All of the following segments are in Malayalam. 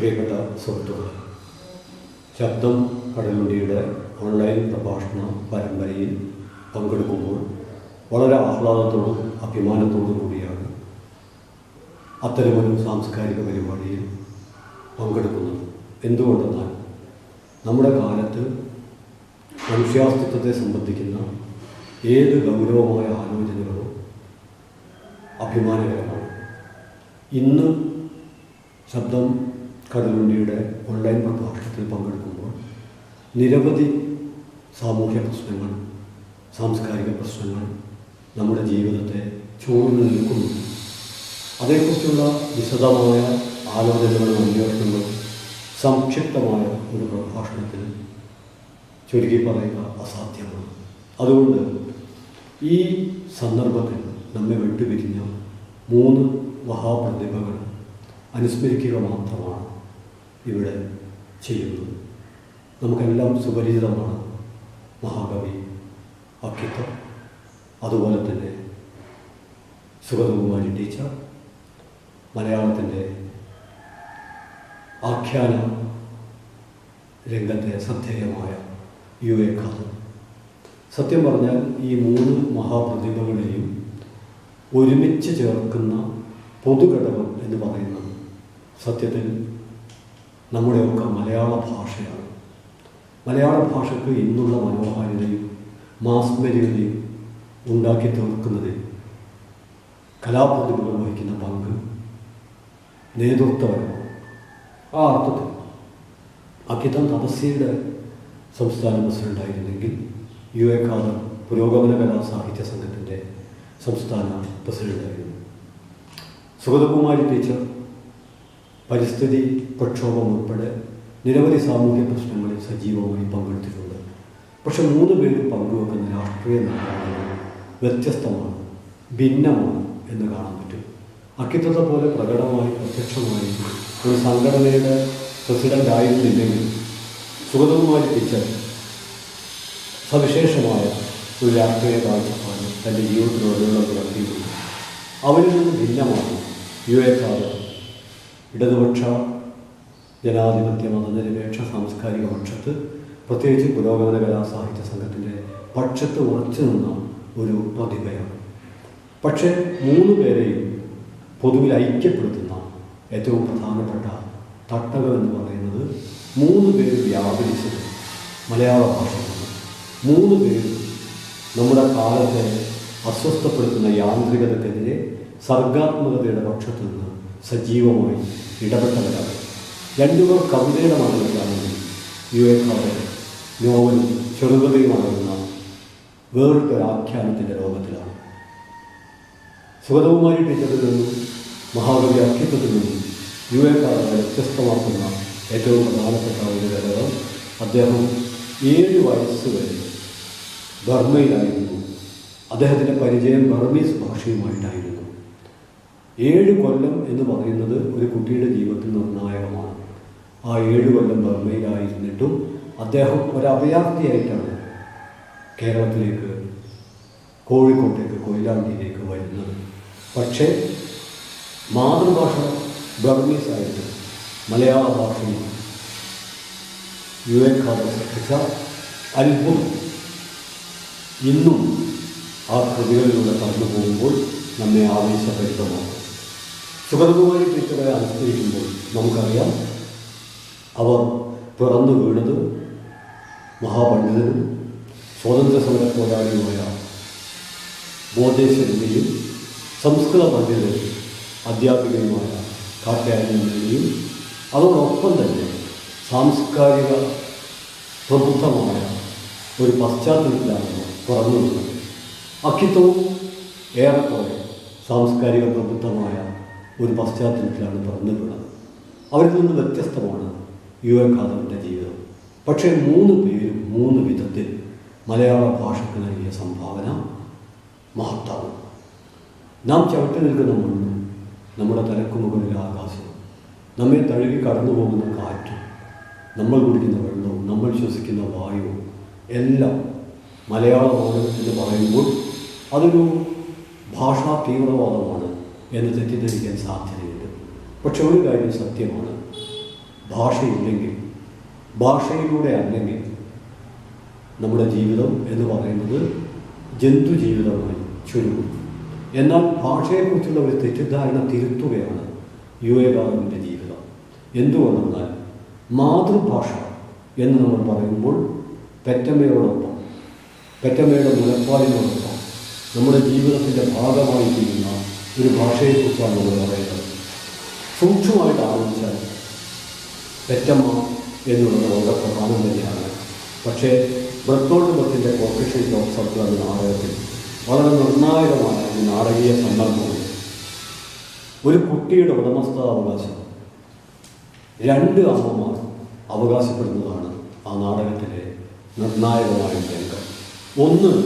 പ്രിയപ്പെട്ട സുഹൃത്തുക്കൾ ശബ്ദം കടലുണ്ടിയുടെ ഓൺലൈൻ പ്രഭാഷണ പരമ്പരയിൽ പങ്കെടുക്കുമ്പോൾ വളരെ ആഹ്ലാദത്തോടും അഭിമാനത്തോടും കൂടിയാണ് അത്തരമൊരു സാംസ്കാരിക പരിപാടിയിൽ പങ്കെടുക്കുന്നത്. എന്തുകൊണ്ടെന്നാൽ നമ്മുടെ കാലത്ത് മനുഷ്യാസ്തിത്വത്തെ സംബന്ധിക്കുന്ന ഏത് ഗൗരവമായ ആലോചനകളും അഭിമാനകരമാണ്. ഇന്ന് ശബ്ദം കടലുണ്ടിയുടെ ഓൺലൈൻ പ്രഭാഷണത്തിൽ പങ്കെടുക്കുമ്പോൾ നിരവധി സാമൂഹ്യ പ്രശ്നങ്ങൾ സാംസ്കാരിക പ്രശ്നങ്ങൾ നമ്മുടെ ജീവിതത്തെ ചൂഴ്ന്നു നിൽക്കുന്നു. അതേക്കുറിച്ചുള്ള വിശദമായ ആലോചനകളും അന്വേഷണങ്ങളും സംക്ഷിപ്തമായ ഒരു പ്രഭാഷണത്തിൽ ചുരുക്കി പറയുക അസാധ്യമാണ്. അതുകൊണ്ട് ഈ സന്ദർഭത്തിൽ നമ്മെ വിട്ടുപിരിഞ്ഞ മൂന്ന് മഹാപ്രതിഭകൾ അനുസ്മരിക്കുക മാത്രമാണ് ഇവിടെ ചെയ്യുന്നത് നമുക്കെല്ലാം സുപരിചിതമാണ് മഹാകവി അക്കിത്തം അതുപോലെ തന്നെ സുഗതകുമാരി ടീച്ചർ മലയാളത്തിന്റെ ആഖ്യാന രംഗത്തെ ശ്രദ്ധേയമായ യു എ ഖാദർ സത്യം പറഞ്ഞാൽ ഈ മൂന്ന് മഹാപ്രതിഭകളെയും ഒരുമിച്ച് ചേർക്കുന്ന പൊതുഘടകം എന്ന് പറയുന്നത് സത്യത്തിൽ നമ്മുടെയൊക്കെ മലയാള ഭാഷയാണ്. മലയാള ഭാഷയ്ക്ക് ഇന്നുള്ള മനോഹാരിതയും മാസ്മരികതയും ഉണ്ടാക്കി തീർക്കുന്നതിൽ കലാപ്രതിഭകൾ വഹിക്കുന്ന പങ്ക് നേതൃത്വപരമാണ് ആ അർത്ഥത്തിൽ അക്കിത്തം തപസ്യയുടെ സംസ്ഥാന പ്രസിഡന്റായിരുന്നെങ്കിൽ യു എ കാദർ പുരോഗമന കലാ സാഹിത്യ സംഘത്തിന്റെ സംസ്ഥാന പ്രസിഡന്റായിരുന്നു സുഗതകുമാരി ടീച്ചർ പരിസ്ഥിതി പ്രക്ഷോഭം ഉൾപ്പെടെ നിരവധി സാമൂഹ്യ പ്രശ്നങ്ങളിൽ സജീവമായി പങ്കെടുത്തിട്ടുണ്ട്. പക്ഷെ മൂന്ന് പേരും പങ്കുവെക്കുന്ന രാഷ്ട്രീയ നിലപാടുകൾ വ്യത്യസ്തമാണ് ഭിന്നമാണ് എന്ന് കാണാൻ പറ്റും. അക്കിത്തത്തെ പോലെ പ്രകടമായി പ്രത്യക്ഷമായി ഒരു സംഘടനയുടെ പ്രസിഡന്റ് ആയിരുന്നില്ലെങ്കിൽ സുഗതകുമാരി ടീച്ചർ സവിശേഷമായ ഒരു രാഷ്ട്രീയ കാഴ്ചപ്പാട് തന്റെ ജീവിതത്തിലുടനീളം പുലർത്തിയിട്ടുണ്ട് അവരിൽ നിന്ന് ഭിന്നമാണ് യു എ ഖാദർ ഇടതുപക്ഷ ജനാധിപത്യ മതനിരപേക്ഷ സാംസ്കാരിക പക്ഷത്ത് പ്രത്യേകിച്ച് പുരോഗമന കലാ സാഹിത്യ സംഘത്തിന്റെ പക്ഷത്ത് ഉറച്ചു നിന്ന ഒരു പ്രതിഭയാണ് പക്ഷേ മൂന്ന് പേരെയും പൊതുവിൽ ഐക്യപ്പെടുത്തുന്ന ഏറ്റവും പ്രധാനപ്പെട്ട തട്ടകം എന്ന് പറയുന്നത് മൂന്ന് പേര് വ്യാപരിച്ചത് മലയാള ഭാഷയാണ്. മൂന്ന് പേര് നമ്മുടെ കാലത്തെ അസ്വസ്ഥപ്പെടുത്തുന്ന യാന്ത്രികതക്കെതിരെ സർഗാത്മകതയുടെ പക്ഷത്തു നിന്ന് സജീവമായി ഇടപെട്ടവരാണ്. രണ്ടുപേർ കവിതയുടെ മാതൃകയാണെങ്കിൽ ഖാദർ നോവലും ചെറുകഥയും വേറിട്ട ആഖ്യാനത്തിന്റെ ലോകത്തിലാണ് സുഗതകുമാരി ടീച്ചറിൽ നിന്നും മഹാകവി അക്കിത്തത്തിൽ നിന്നും ഖാദറെ വ്യത്യസ്തമാക്കുന്ന ഏറ്റവും പ്രധാനപ്പെട്ട ഒരു ഘടകം അദ്ദേഹം ഏഴ് വയസ്സ് വരെ ബർമ്മയിലായിരുന്നു അദ്ദേഹത്തിന്റെ പരിചയം ബർമീസ് ഭാഷയുമായിട്ടായിരുന്നു. ഏഴ് കൊല്ലം എന്ന് പറയുന്നത് ഒരു കുട്ടിയുടെ ജീവിതത്തിൽ നിർണായകമാണ്. ആ ഏഴ് കൊല്ലം ബർമയിലായിരുന്നിട്ടും അദ്ദേഹം ഒരു കേരളത്തിലേക്ക് കോഴിക്കോട്ടേക്ക് കൊയിലാണ്ടിയിലേക്ക് വരുന്നത്. പക്ഷേ മാതൃഭാഷ ബർമീസ് ആയിട്ട് മലയാള ഭാഷയിൽ യു എൻ ഖാദർ സൃഷ്ടിച്ച അത്ഭുതം ഇന്നും ആ കൃതികളിലൂടെ കടന്നു പോകുമ്പോൾ നമ്മെ ആവേശഭരിതമാക്കും. സുഗതകുമാരി ടീച്ചറെ അനുസ്മരിക്കുമ്പോൾ നമുക്കറിയാം അവർ പിറന്നു വീണത് മഹാപണ്ഡിതനും സ്വാതന്ത്ര്യ സമര പോരാളിയുമായ ബോധേശ്വരനെയും സംസ്കൃത പണ്ഡിതനും അധ്യാപികയുമായ കാട്ടയാനെയും അതോടൊപ്പം തന്നെ സാംസ്കാരിക പ്രബുദ്ധമായ ഒരു പശ്ചാത്തലത്തിലാണ് പിറന്നു വീണത്. അക്കിത്തവും ഏറെക്കുറെ സാംസ്കാരിക പ്രബുദ്ധമായ ഒരു പശ്ചാത്തലത്തിലാണ് പിറന്നു വീണത് അവരിൽ നിന്ന് വ്യത്യസ്തമാണ് യു എ ഖാദറിന്റെ ജീവിതം. പക്ഷേ മൂന്ന് പേരും മൂന്ന് വിധത്തിൽ മലയാള ഭാഷയ്ക്ക് നൽകിയ സംഭാവന മഹത്താണ് നാം ചവിട്ടി നിൽക്കുന്ന മണ്ണ് നമ്മുടെ തലക്കു മുകളിൽ ആകാശവും നമ്മെ തഴുകി കടന്നു പോകുന്ന കാറ്റും നമ്മൾ കുടിക്കുന്ന വെള്ളവും നമ്മൾ ശ്വസിക്കുന്ന വായുവും എല്ലാം മലയാളമാണ് എന്ന് പറയുമ്പോൾ അതൊരു ഭാഷാ തീവ്രവാദമാണ് എന്ന് തെറ്റിദ്ധരിക്കാൻ സാധ്യതയുണ്ട്. പക്ഷെ ഒരു കാര്യം സത്യമാണ്. ഭാഷയില്ലെങ്കിൽ ഭാഷയിലൂടെ അല്ലെങ്കിൽ നമ്മുടെ ജീവിതം എന്ന് പറയുന്നത് ജന്തു ജീവിതമായി ചുരുങ്ങും. എന്നാൽ ഭാഷയെക്കുറിച്ചുള്ള ഒരു തെറ്റിദ്ധാരണ തിരുത്തുകയാണ് യു എ യുവകാലത്തിന്റെ ജീവിതം. എന്തുകൊണ്ടെന്നാൽ മാതൃഭാഷ എന്ന് നമ്മൾ പറയുമ്പോൾ പെറ്റമ്മയോടൊപ്പം പെറ്റമ്മയുടെ മുലപ്പാലിനോടൊപ്പം നമ്മുടെ ജീവിതത്തിന്റെ ഭാഗമായി തീരുന്ന ഒരു ഭാഷയെക്കുറിച്ചാണ് നമ്മൾ പറയുന്നത്. സൂക്ഷ്മമായിട്ട് ആലോചിച്ചാൽ പെറ്റമ്മ എന്നുള്ളത് വളരെ പ്രധാനം തന്നെയാണ്. പക്ഷേ ബ്രത്തോട്ട് ബത്തിന്റെ കോർപ്പറേഷൻ ജോബ് സർക്കിൾ എന്ന നാടകത്തിൽ വളരെ നിർണായകമായ ഒരു നാടകീയ സന്ദർഭമുണ്ട്. ഒരു കുട്ടിയുടെ ഉടമസ്ഥാവകാശം. രണ്ട് അമ്മമാർ അവകാശപ്പെടുന്നതാണ് ആ നാടകത്തിലെ നിർണായകമായ രംഗം. ഒന്ന്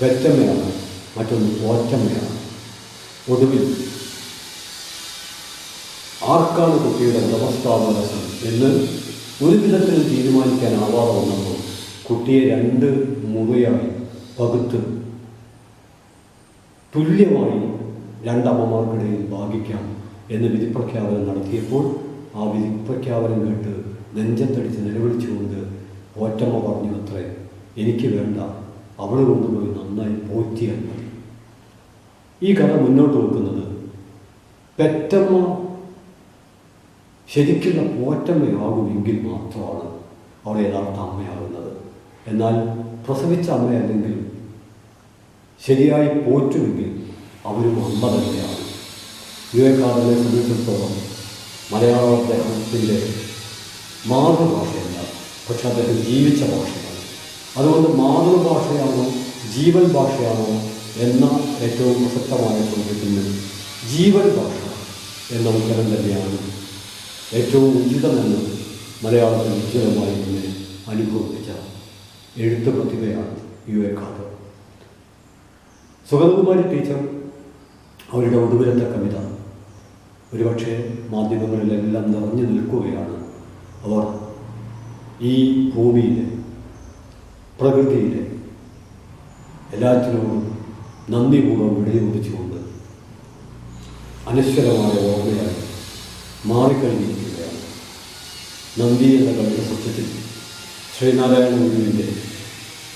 പെറ്റമ്മയാണ് മറ്റൊന്ന് പോറ്റമ്മയാണ്. ഒടുവിൽ ആർക്കാണ് കുട്ടിയുടെ ഉടമസ്ഥാവകാശം എന്ന് ഒരു വിധത്തിൽ തീരുമാനിക്കാനാവാതെ വന്നപ്പോൾ കുട്ടിയെ രണ്ട് മുറിയായി പകുത്ത് തുല്യമായി രണ്ടമ്മമാർക്കിടയിൽ ഭാഗിക്കാം എന്ന് വിധിപ്രഖ്യാപനം നടത്തിയപ്പോൾ ആ വിധിപ്രഖ്യാപനം കേട്ട് നെഞ്ചത്തടിച്ച് നിലവിളിച്ചുകൊണ്ട് പോറ്റമ്മ പറഞ്ഞു അത്രേ എനിക്ക് വേണ്ട. അവളെ കൊണ്ടുപോയി നന്നായി പോറ്റിയാൽ മതി. ഈ കഥ മുന്നോട്ട് വെക്കുന്നത് പെറ്റമ്മ ശരിക്കുള്ള പോറ്റമ്മയാകുമെങ്കിൽ മാത്രമാണ് അവൾ യഥാർത്ഥ അമ്മയാകുന്നത്. എന്നാൽ പ്രസവിച്ച അമ്മയല്ലെങ്കിൽ ശരിയായി പോറ്റുമെങ്കിൽ അവരും അമ്മ തന്നെയാണ്. വിവേകാനന്ദനെ സംബന്ധിച്ചിടത്തോളം മലയാള അദ്ദേഹത്തിന്റെ മാതൃഭാഷയല്ല പക്ഷെ അദ്ദേഹം ജീവിച്ച ഭാഷയാണ്. അതുകൊണ്ട് മാതൃഭാഷയാണോ ജീവൻ ഭാഷയാണോ എന്ന ഏറ്റവും പ്രസക്തമായ ചോദ്യത്തിന് ജീവൻ ഭാഷ എന്ന ഉത്തരം തന്നെയാണ് ഏറ്റവും ഉചിതമെന്ന് മലയാളത്തിൽ ഉചിതമായി തന്നെ അനുഭവിച്ച എഴുത്ത് പ്രതിഭയാണ് U A Khader. Sugathakumari teacher അവരുടെ ഒടുവിലത്തെ കവിത. ഒരുപക്ഷെ മാധ്യമങ്ങളിലെല്ലാം നിറഞ്ഞു നിൽക്കുകയാണ് അവർ ഈ ഭൂമിയിലെ പ്രകൃതിയിലെ എല്ലാറ്റിനോടും നന്ദിപൂർവം വിടയോദിച്ചുകൊണ്ട് അനശ്വരമായ ഓർമ്മയായി മാറിക്കഴിഞ്ഞിരിക്കുകയാണ്. നന്ദി എന്ന കവിത സത്യത്തിൽ ശ്രീനാരായണ ഗുരുവിന്റെ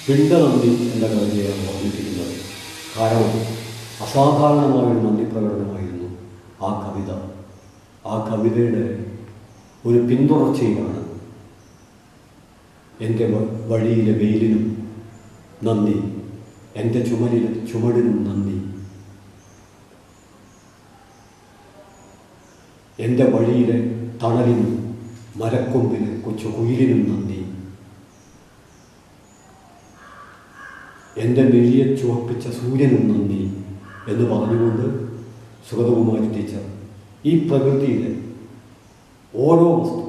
പിണ്ടനന്ദി എന്ന കവിതയാണ് ഓർമ്മിപ്പിക്കുന്നത്. കാരണം അസാധാരണമായ ഒരു നന്ദി പ്രകടനമായിരുന്നു ആ കവിത. ആ കവിതയുടെ ഒരു പിന്തുടർച്ചയിലാണ് എന്റെ വഴിയിലെ വെയിലിനും നന്ദി എന്റെ ചുമലിൽ ചുമടിനും നന്ദി. എന്റെ വഴിയിലെ തണലിനും മരക്കൊമ്പിലെ കൊച്ചു കുയിലിനും നന്ദി. എന്റെ മെല്ലിയെ ചുവപ്പിച്ച സൂര്യനും നന്ദി എന്ന് പറഞ്ഞുകൊണ്ട് സുഗതകുമാരി ടീച്ചർ ഈ പ്രകൃതിയിലെ ഓരോ വസ്തു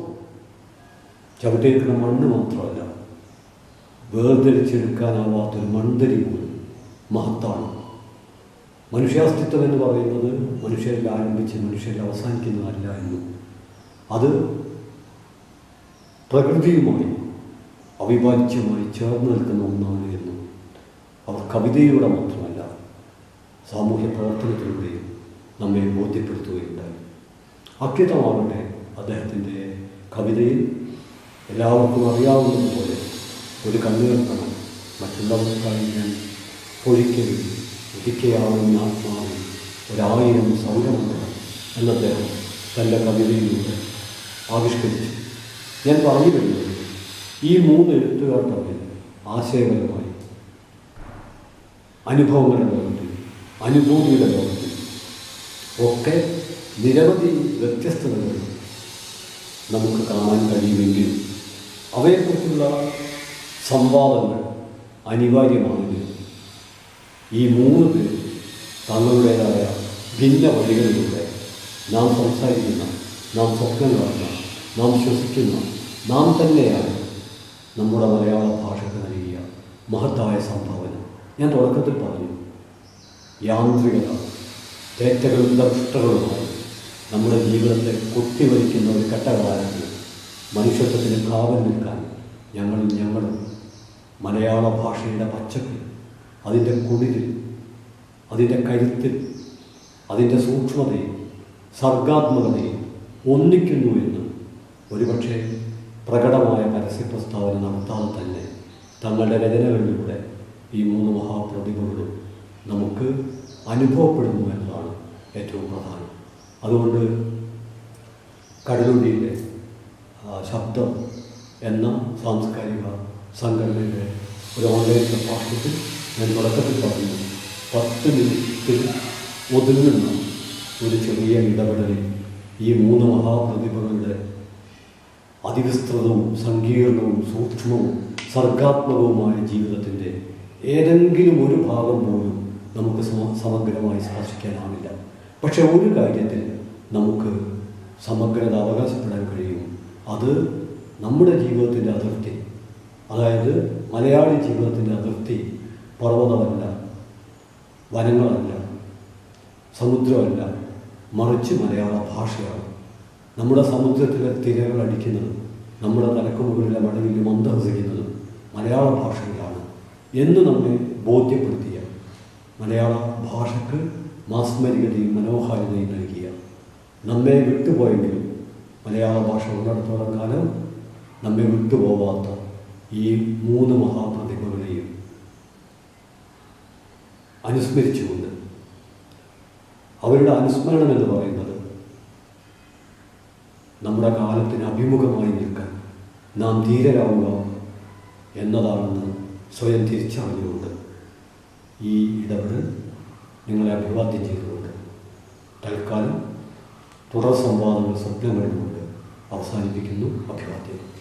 ചവിട്ടേക്കുന്ന മണ്ണ് മാത്രമല്ല വേർതിരിച്ചെടുക്കാനാവാത്തൊരു മൺതരി പോലും മഹത്താണ്. മനുഷ്യാസ്തിത്വം എന്ന് പറയുന്നത് മനുഷ്യരിൽ ആരംഭിച്ച് മനുഷ്യരിൽ അവസാനിക്കുന്നതല്ല എന്ന്. അത് പ്രകൃതിയുമായി അവിഭാജ്യമായി ചേർന്ന് നിൽക്കുന്ന ഒന്നാണ് എന്നും. അവർ കവിതയിലൂടെ മാത്രമല്ല സാമൂഹ്യ പ്രവർത്തനത്തിലൂടെയും നമ്മെ ബോധ്യപ്പെടുത്തുകയുണ്ടായി. അക്യതമാകട്ടെ അദ്ദേഹത്തിന്റെ കവിതയിൽ എല്ലാവർക്കും അറിയാവുന്നതുപോലെ ഒരു കണ്ണുകൽപ്പണം മറ്റുള്ളവർക്കായി ഞാൻ പൊഴിക്കലും ഉദിക്കയാവുന്ന ആത്മാവിൽ ഒരായിരം സൗരമണ്ഡലം എന്ന് അദ്ദേഹം തന്റെ കവിതയിലൂടെ ആവിഷ്കരിച്ചു. ഞാൻ പറഞ്ഞു വരുന്നത് ഈ മൂന്ന് എഴുത്തുകാർ തമ്മിൽ ആശയപരമായി അനുഭവങ്ങളുടെ ലോകത്തിൽ അനുഭൂതിയുടെ ലോകത്തിൽ ഒക്കെ നിരവധി വ്യത്യസ്തതകൾ നമുക്ക് കാണാൻ കഴിയുമെങ്കിൽ അവയെക്കുറിച്ചുള്ള സംവാദങ്ങൾ അനിവാര്യമാണെങ്കിൽ ഈ മൂന്ന് പേരും തങ്ങളുടേതായ ഭിന്ന വഴികളിലൂടെ നാം സംസാരിക്കുന്ന നാം സ്വപ്നം കാണുന്ന നാം ശ്വസിക്കുന്ന നാം തന്നെയാണ് നമ്മുടെ മലയാള ഭാഷയ്ക്ക് നൽകിയ മഹത്തായ സംഭാവന. ഞാൻ തുടക്കത്തിൽ പറഞ്ഞു യാന്ത്രികത തേറ്റകളും ദർഷ്ടകളുമായി നമ്മുടെ ജീവിതത്തെ കൊത്തിവലിക്കുന്ന ഒരു ഘട്ടകാലത്ത് മനുഷ്യത്വത്തിന് കാവൽ നിൽക്കാൻ ഞങ്ങളും ഞങ്ങളും മലയാള ഭാഷയുടെ പച്ചപ്പിൽ അതിന്റെ കുളിരിൽ അതിന്റെ കരുത്തിൽ അതിന്റെ സൂക്ഷ്മതയിൽ സർഗാത്മകതയിൽ ഒന്നിക്കുന്നു എന്ന് ഒരുപക്ഷെ പ്രകടമായ പരസ്യ പ്രസ്താവന നടത്താതെ തന്നെ തങ്ങളുടെ രചനകളിലൂടെ ഈ മൂന്ന് മഹാപ്രതിഭകളും നമുക്ക് അനുഭവപ്പെടുന്നു എന്നതാണ് ഏറ്റവും പ്രധാനം. അതുകൊണ്ട് കടലുണ്ടിയിലെ ശബ്ദം എന്ന സാംസ്കാരിക സംഘടനയുടെ ഒരു ഓൺലൈൻ പ്രഭാഷണത്തിൽ ഞാൻ തുടക്കത്തിൽ പറഞ്ഞു പത്ത് മിനിറ്റിൽ ഒതുങ്ങുന്ന ഒരു ചെറിയ ഇടപെടലിൽ ഈ മൂന്ന് മഹാപ്രതിഭകളുടെ അതിവിസ്തൃതവും സങ്കീർണവും സൂക്ഷ്മവും സർഗാത്മകവുമായ ജീവിതത്തിന്റെ ഏതെങ്കിലും ഒരു ഭാഗം പോലും നമുക്ക് സമ- സമഗ്രമായി സ്പർശിക്കാനാവില്ല. പക്ഷെ ഒരു കാര്യത്തിൽ നമുക്ക് സമഗ്രത അവകാശപ്പെടാൻ കഴിയും. അത് നമ്മുടെ ജീവിതത്തിന്റെ അതിർത്തി. അതായത് മലയാളി ജീവിതത്തിന്റെ അതിർത്തി പർവതമല്ല വനങ്ങളല്ല സമുദ്രമല്ല മറിച്ച് മലയാള ഭാഷയാണ്. നമ്മുടെ സമുദ്രത്തിലെ തിരകൾ അടിക്കുന്നത് നമ്മുടെ തലക്കുമുകളിലെ മടവിൽ മന്ദഹസിക്കുന്നത് മലയാള ഭാഷയിലാണ് എന്ന് നമ്മെ ബോധ്യപ്പെടുത്തിയ മലയാള ഭാഷയ്ക്ക് മാസ്മരികതയും മനോഹാരിതയും നൽകിയ നമ്മെ വിട്ടുപോയെങ്കിലും മലയാള ഭാഷ ഉള്ളിടത്തോളം കാലം നമ്മെ വിട്ടുപോവാത്ത ഈ മൂന്ന് മഹാപ്രതിഭകളെയും അനുസ്മരിച്ചുകൊണ്ട്. അവരുടെ അനുസ്മരണം എന്ന് പറയുന്നത് നമ്മുടെ കാലത്തിന് അഭിമുഖമായി നിൽക്കാൻ നാം ധീരരാവുക എന്നതാണെന്ന് സ്വയം തിരിച്ചറിഞ്ഞുകൊണ്ട് ഈ ഇടപെടൽ നിങ്ങളെ അഭിവാദ്യം ചെയ്തുകൊണ്ട് തൽക്കാലം തുടർ സംവാദങ്ങൾ സ്വപ്നങ്ങളിലുകൊണ്ട് അവസാനിപ്പിക്കുന്നു. അഭിവാദ്യം.